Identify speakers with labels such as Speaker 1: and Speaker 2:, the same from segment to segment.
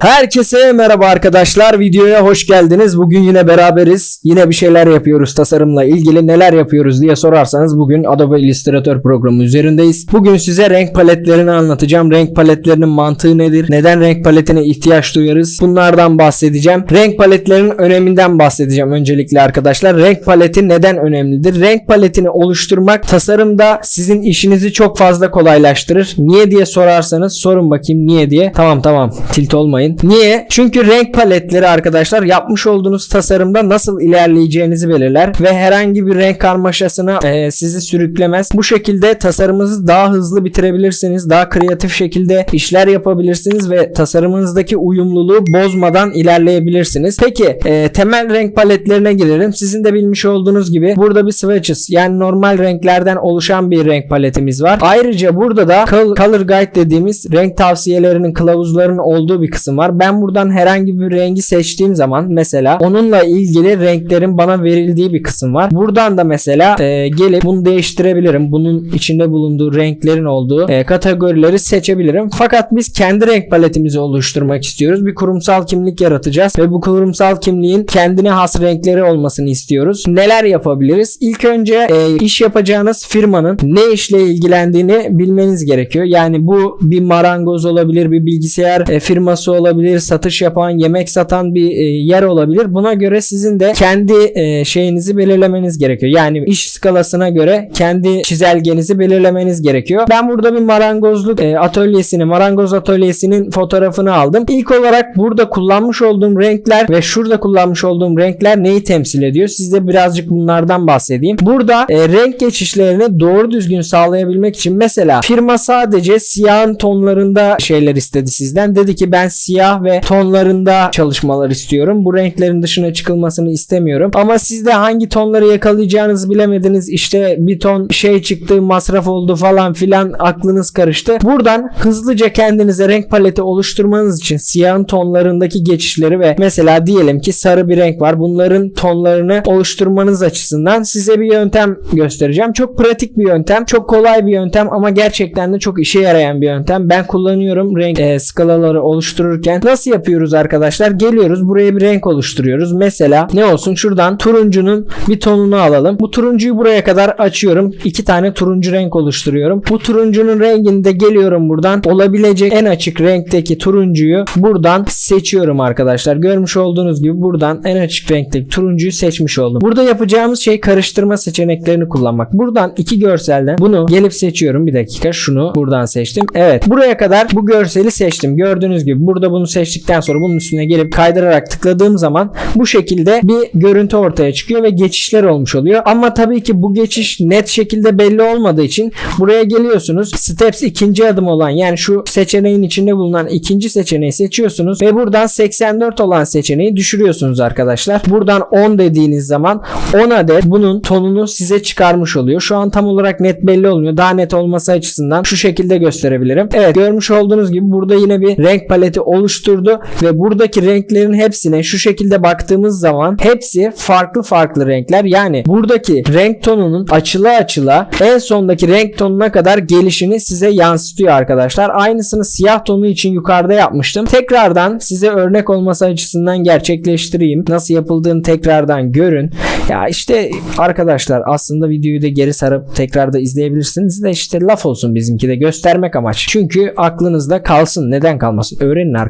Speaker 1: Herkese merhaba arkadaşlar. Videoya hoş geldiniz. Bugün yine beraberiz. Yine bir şeyler yapıyoruz tasarımla ilgili. Neler yapıyoruz diye sorarsanız bugün Adobe Illustrator programı üzerindeyiz. Bugün size renk paletlerini anlatacağım. Renk paletlerinin mantığı nedir? Neden renk paletine ihtiyaç duyarız? Bunlardan bahsedeceğim. Renk paletlerinin öneminden bahsedeceğim öncelikle arkadaşlar. Renk paleti neden önemlidir? Renk paletini oluşturmak tasarımda sizin işinizi çok fazla kolaylaştırır. Niye diye sorarsanız sorun bakayım niye diye. Tamam tamam tilt olmayın. Niye? Çünkü renk paletleri arkadaşlar yapmış olduğunuz tasarımda nasıl ilerleyeceğinizi belirler ve herhangi bir renk karmaşasına e, sizi sürüklemez. Bu şekilde tasarımınızı daha hızlı bitirebilirsiniz. Daha kreatif şekilde işler yapabilirsiniz ve tasarımınızdaki uyumluluğu bozmadan ilerleyebilirsiniz. Peki e, temel renk paletlerine girelim. Sizin de bilmiş olduğunuz gibi burada bir swatches yani normal renklerden oluşan bir renk paletimiz var. Ayrıca burada da col- color guide dediğimiz renk tavsiyelerinin kılavuzlarının olduğu bir kısım var. Ben buradan herhangi bir rengi seçtiğim zaman mesela onunla ilgili renklerin bana verildiği bir kısım var. Buradan da mesela e, gelip bunu değiştirebilirim. Bunun içinde bulunduğu renklerin olduğu e, kategorileri seçebilirim. Fakat biz kendi renk paletimizi oluşturmak istiyoruz. Bir kurumsal kimlik yaratacağız ve bu kurumsal kimliğin kendine has renkleri olmasını istiyoruz. Neler yapabiliriz? İlk önce e, iş yapacağınız firmanın ne işle ilgilendiğini bilmeniz gerekiyor. Yani bu bir marangoz olabilir, bir bilgisayar e, firması olabilir, satış yapan, yemek satan bir e, yer olabilir. Buna göre sizin de kendi e, şeyinizi belirlemeniz gerekiyor. Yani iş skalasına göre kendi çizelgenizi belirlemeniz gerekiyor. Ben burada bir marangozluk e, atölyesini, marangoz atölyesinin fotoğrafını aldım. İlk olarak burada kullanmış olduğum renkler ve şurada kullanmış olduğum renkler neyi temsil ediyor? Size birazcık bunlardan bahsedeyim. Burada renk geçişlerini doğru düzgün sağlayabilmek için mesela firma sadece siyahın tonlarında şeyler istedi sizden. Dedi ki ben siyah ve tonlarında çalışmalar istiyorum. Bu renklerin dışına çıkılmasını istemiyorum. Ama siz de hangi tonları yakalayacağınızı bilemediniz. İşte bir ton şey çıktı, masraf oldu falan filan aklınız karıştı. Buradan hızlıca kendinize renk paleti oluşturmanız için siyahın tonlarındaki geçişleri ve mesela diyelim ki sarı bir renk var. Bunların tonlarını oluşturmanız açısından size bir yöntem göstereceğim. Çok pratik bir yöntem, çok kolay bir yöntem ama gerçekten de çok işe yarayan bir yöntem. Ben kullanıyorum renk e, skalaları oluştururken. Nasıl yapıyoruz arkadaşlar? Geliyoruz buraya bir renk oluşturuyoruz. Mesela ne olsun? Şuradan turuncunun bir tonunu alalım. Bu turuncuyu buraya kadar açıyorum. İki tane turuncu renk oluşturuyorum. Bu turuncunun rengini de geliyorum buradan. Olabilecek en açık renkteki turuncuyu buradan seçiyorum arkadaşlar. Görmüş olduğunuz gibi buradan en açık renkteki turuncuyu seçmiş oldum. Burada yapacağımız şey karıştırma seçeneklerini kullanmak. Buradan iki görselden bunu gelip seçiyorum. Bir dakika şunu buradan seçtim. Evet buraya kadar bu görseli seçtim. Gördüğünüz gibi burada bunu seçtikten sonra bunun üstüne gelip kaydırarak tıkladığım zaman bu şekilde bir görüntü ortaya çıkıyor ve geçişler olmuş oluyor. Ama tabii ki bu geçiş net şekilde belli olmadığı için buraya geliyorsunuz. Steps ikinci adım olan yani şu seçeneğin içinde bulunan ikinci seçeneği seçiyorsunuz ve buradan 84 olan seçeneği düşürüyorsunuz arkadaşlar. Buradan 10 dediğiniz zaman 10 adet bunun tonunu size çıkarmış oluyor. Şu an tam olarak net belli olmuyor. Daha net olması açısından şu şekilde gösterebilirim. Evet görmüş olduğunuz gibi burada yine bir renk paleti oluşturdu ve buradaki renklerin hepsine şu şekilde baktığımız zaman hepsi farklı farklı renkler. Yani buradaki renk tonunun açıla açıla en sondaki renk tonuna kadar gelişini size yansıtıyor arkadaşlar. Aynısını siyah tonu için yukarıda yapmıştım. Tekrardan size örnek olması açısından gerçekleştireyim. Nasıl yapıldığını tekrardan görün. Ya işte arkadaşlar aslında videoyu da geri sarıp tekrar da izleyebilirsiniz de işte laf olsun bizimki de göstermek amaç. Çünkü aklınızda kalsın. Neden kalmasın? Öğrenin arkadaşlar.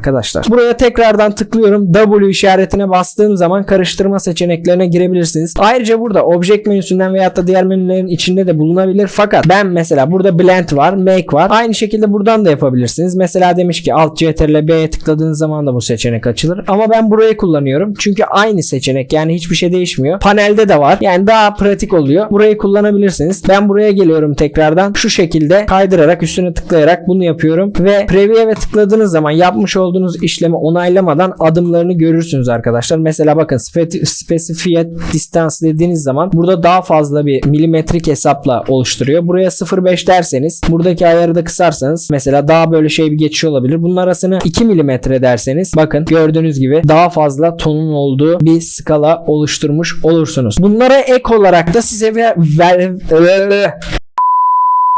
Speaker 1: Buraya tekrardan tıklıyorum. W işaretine bastığım zaman karıştırma seçeneklerine girebilirsiniz. Ayrıca burada object menüsünden veyahut da diğer menülerin içinde de bulunabilir. Fakat ben mesela burada blend var, make var. Aynı şekilde buradan da yapabilirsiniz. Mesela demiş ki alt CTRL B'ye tıkladığınız zaman da bu seçenek açılır. Ama ben burayı kullanıyorum. Çünkü aynı seçenek yani hiçbir şey değişmiyor. Panelde de var. Yani daha pratik oluyor. Burayı kullanabilirsiniz. Ben buraya geliyorum tekrardan. Şu şekilde kaydırarak üstüne tıklayarak bunu yapıyorum ve preview'e tıkladığınız zaman yapmış olduğunuz işlemi onaylamadan adımlarını görürsünüz arkadaşlar. Mesela bakın spe- specified distance dediğiniz zaman burada daha fazla bir milimetrik hesapla oluşturuyor. Buraya 0.5 derseniz buradaki ayarı da kısarsanız mesela daha böyle şey bir geçiş olabilir. Bunun arasını 2 milimetre derseniz bakın gördüğünüz gibi daha fazla tonun olduğu bir skala oluşturmuş olursunuz. Bunlara ek olarak da size ver, ver,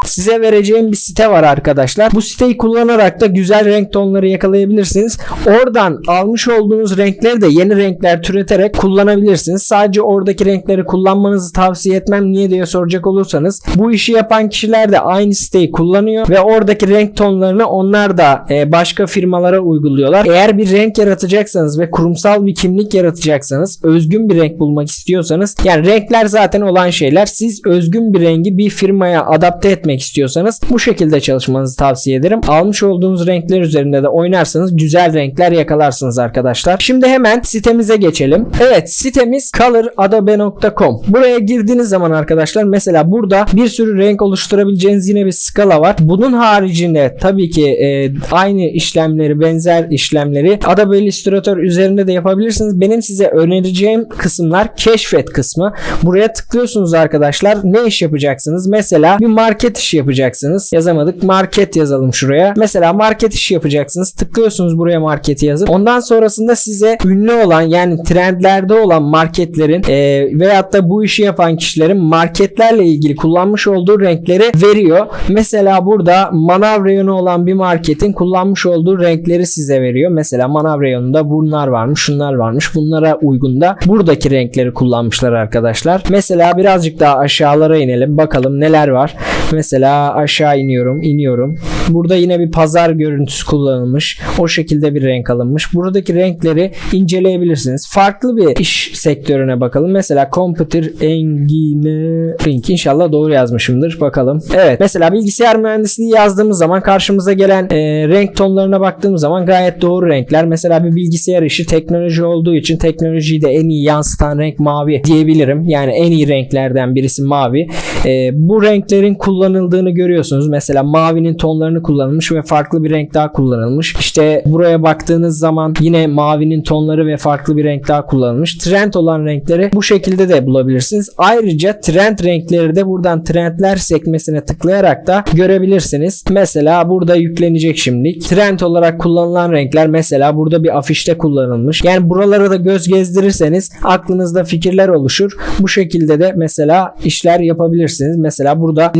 Speaker 1: size vereceğim bir site var arkadaşlar. Bu siteyi kullanarak da güzel renk tonları yakalayabilirsiniz. Oradan almış olduğunuz renkleri de yeni renkler türeterek kullanabilirsiniz. Sadece oradaki renkleri kullanmanızı tavsiye etmem. Niye diye soracak olursanız bu işi yapan kişiler de aynı siteyi kullanıyor ve oradaki renk tonlarını onlar da e, başka firmalara uyguluyorlar. Eğer bir renk yaratacaksanız ve kurumsal bir kimlik yaratacaksanız, özgün bir renk bulmak istiyorsanız yani renkler zaten olan şeyler. Siz özgün bir rengi bir firmaya adapte etmek etmek istiyorsanız bu şekilde çalışmanızı tavsiye ederim. Almış olduğunuz renkler üzerinde de oynarsanız güzel renkler yakalarsınız arkadaşlar. Şimdi hemen sitemize geçelim. Evet sitemiz coloradabe.com. Buraya girdiğiniz zaman arkadaşlar mesela burada bir sürü renk oluşturabileceğiniz yine bir skala var. Bunun haricinde tabii ki e, aynı işlemleri benzer işlemleri Adobe Illustrator üzerinde de yapabilirsiniz. Benim size önereceğim kısımlar keşfet kısmı. Buraya tıklıyorsunuz arkadaşlar. Ne iş yapacaksınız? Mesela bir market işi yapacaksınız. Yazamadık. Market yazalım şuraya. Mesela market işi yapacaksınız. Tıklıyorsunuz buraya marketi yazıp. Ondan sonrasında size ünlü olan yani trendlerde olan marketlerin e, veyahut da bu işi yapan kişilerin marketlerle ilgili kullanmış olduğu renkleri veriyor. Mesela burada manav reyonu olan bir marketin kullanmış olduğu renkleri size veriyor. Mesela manav reyonunda bunlar varmış, şunlar varmış. Bunlara uygun da buradaki renkleri kullanmışlar arkadaşlar. Mesela birazcık daha aşağılara inelim. Bakalım neler var. Mesela aşağı iniyorum, iniyorum. Burada yine bir pazar görüntüsü kullanılmış. O şekilde bir renk alınmış. Buradaki renkleri inceleyebilirsiniz. Farklı bir iş sektörüne bakalım. Mesela computer engineering inşallah doğru yazmışımdır. Bakalım. Evet. Mesela bilgisayar mühendisliği yazdığımız zaman karşımıza gelen e, renk tonlarına baktığımız zaman gayet doğru renkler. Mesela bir bilgisayar işi teknoloji olduğu için teknolojiyi de en iyi yansıtan renk mavi diyebilirim. Yani en iyi renklerden birisi mavi. E, bu renklerin kullanıldığını görüyorsunuz. Mesela mavinin tonlarını kullanılmış ve farklı bir renk daha kullanılmış. İşte buraya baktığınız zaman yine mavinin tonları ve farklı bir renk daha kullanılmış. Trend olan renkleri bu şekilde de bulabilirsiniz. Ayrıca trend renkleri de buradan trendler sekmesine tıklayarak da görebilirsiniz. Mesela burada yüklenecek şimdi. Trend olarak kullanılan renkler mesela burada bir afişte kullanılmış. Yani buralara da göz gezdirirseniz aklınızda fikirler oluşur. Bu şekilde de mesela işler yapabilirsiniz. Mesela burada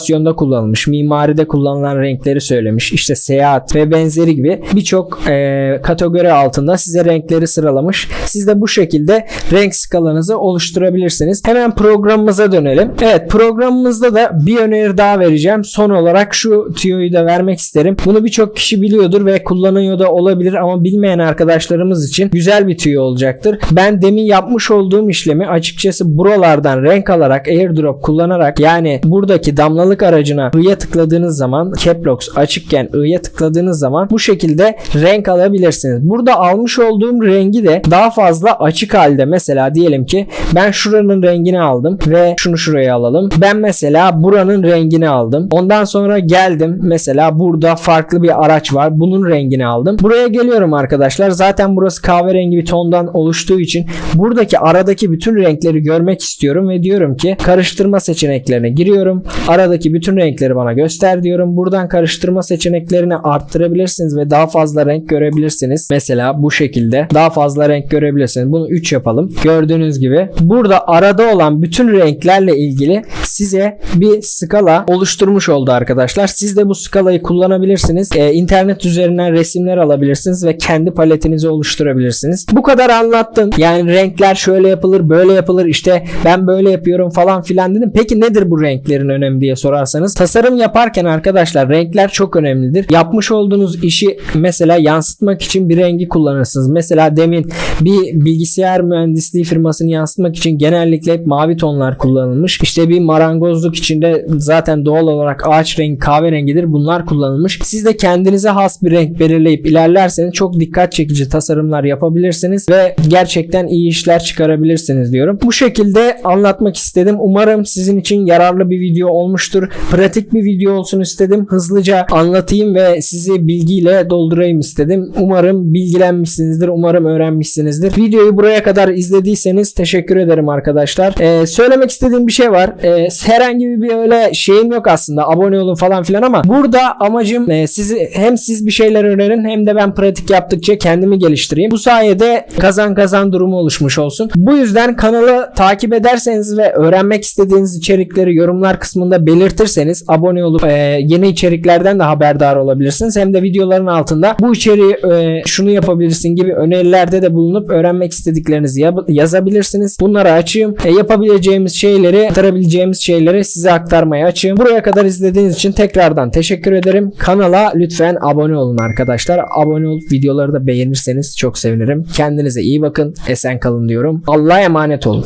Speaker 1: illüstrasyonda kullanılmış, mimaride kullanılan renkleri söylemiş. İşte seyahat ve benzeri gibi birçok e, kategori altında size renkleri sıralamış. Siz de bu şekilde renk skalanızı oluşturabilirsiniz. Hemen programımıza dönelim. Evet programımızda da bir öneri daha vereceğim. Son olarak şu tüyoyu da vermek isterim. Bunu birçok kişi biliyordur ve kullanıyor da olabilir ama bilmeyen arkadaşlarımız için güzel bir tüyo olacaktır. Ben demin yapmış olduğum işlemi açıkçası buralardan renk alarak airdrop kullanarak yani buradaki damlalık aracına I'ya tıkladığınız zaman caps açıkken I'ya tıkladığınız zaman bu şekilde renk alabilirsiniz. Burada almış olduğum rengi de daha fazla açık halde mesela diyelim ki ben şuranın rengini aldım ve şunu şuraya alalım. Ben mesela buranın rengini aldım. Ondan sonra geldim mesela burada farklı bir araç var. Bunun rengini aldım. Buraya geliyorum arkadaşlar. Zaten burası kahverengi bir tondan oluştuğu için buradaki aradaki bütün renkleri görmek istiyorum ve diyorum ki karıştırma seçeneklerine giriyorum. Aradaki bütün renkleri bana göster diyorum. Buradan karıştırma seçeneklerini arttırabilirsiniz ve daha fazla renk görebilirsiniz. Mesela bu şekilde daha fazla renk görebilirsiniz. Bunu 3 yapalım. Gördüğünüz gibi burada arada olan bütün renklerle ilgili size bir skala oluşturmuş oldu arkadaşlar. Siz de bu skalayı kullanabilirsiniz. Ee, internet üzerinden resimler alabilirsiniz ve kendi paletinizi oluşturabilirsiniz. Bu kadar anlattım. Yani renkler şöyle yapılır, böyle yapılır. İşte ben böyle yapıyorum falan filan dedim. Peki nedir bu renklerin önemi diye sorarsanız tasarım yaparken arkadaşlar renkler çok önemlidir. Yapmış olduğunuz işi mesela yansıtmak için bir rengi kullanırsınız. Mesela demin bir bilgisayar mühendisliği firmasını yansıtmak için genellikle hep mavi tonlar kullanılmış. İşte bir marangozluk içinde zaten doğal olarak ağaç rengi kahverengidir. Bunlar kullanılmış. Siz de kendinize has bir renk belirleyip ilerlerseniz çok dikkat çekici tasarımlar yapabilirsiniz ve gerçekten iyi işler çıkarabilirsiniz diyorum. Bu şekilde anlatmak istedim. Umarım sizin için yararlı bir video olmuştur. Pratik bir video olsun istedim. Hızlıca anlatayım ve sizi bilgiyle doldurayım istedim. Umarım bilgilenmişsinizdir. Umarım öğrenmişsinizdir. Videoyu buraya kadar izlediyseniz teşekkür ederim arkadaşlar. Ee, söylemek istediğim bir şey var. Ee, herhangi bir öyle şeyim yok aslında. Abone olun falan filan ama burada amacım e, sizi hem siz bir şeyler öğrenin hem de ben pratik yaptıkça kendimi geliştireyim. Bu sayede kazan kazan durumu oluşmuş olsun. Bu yüzden kanalı takip ederseniz ve öğrenmek istediğiniz içerikleri yorumlar kısmında belirtirseniz abone olup e, yeni içeriklerden de haberdar olabilirsiniz. Hem de videoların altında bu içeriği e, şunu yapabilirsin gibi önerilerde de bulunup öğrenmek istediklerinizi yap- yazabilirsiniz. Bunları açayım. E, yapabileceğimiz şeyleri, aktarabileceğimiz şeyleri size aktarmaya açığım. Buraya kadar izlediğiniz için tekrardan teşekkür ederim. Kanala lütfen abone olun arkadaşlar. Abone olup videoları da beğenirseniz çok sevinirim. Kendinize iyi bakın. Esen kalın diyorum. Allah'a emanet olun.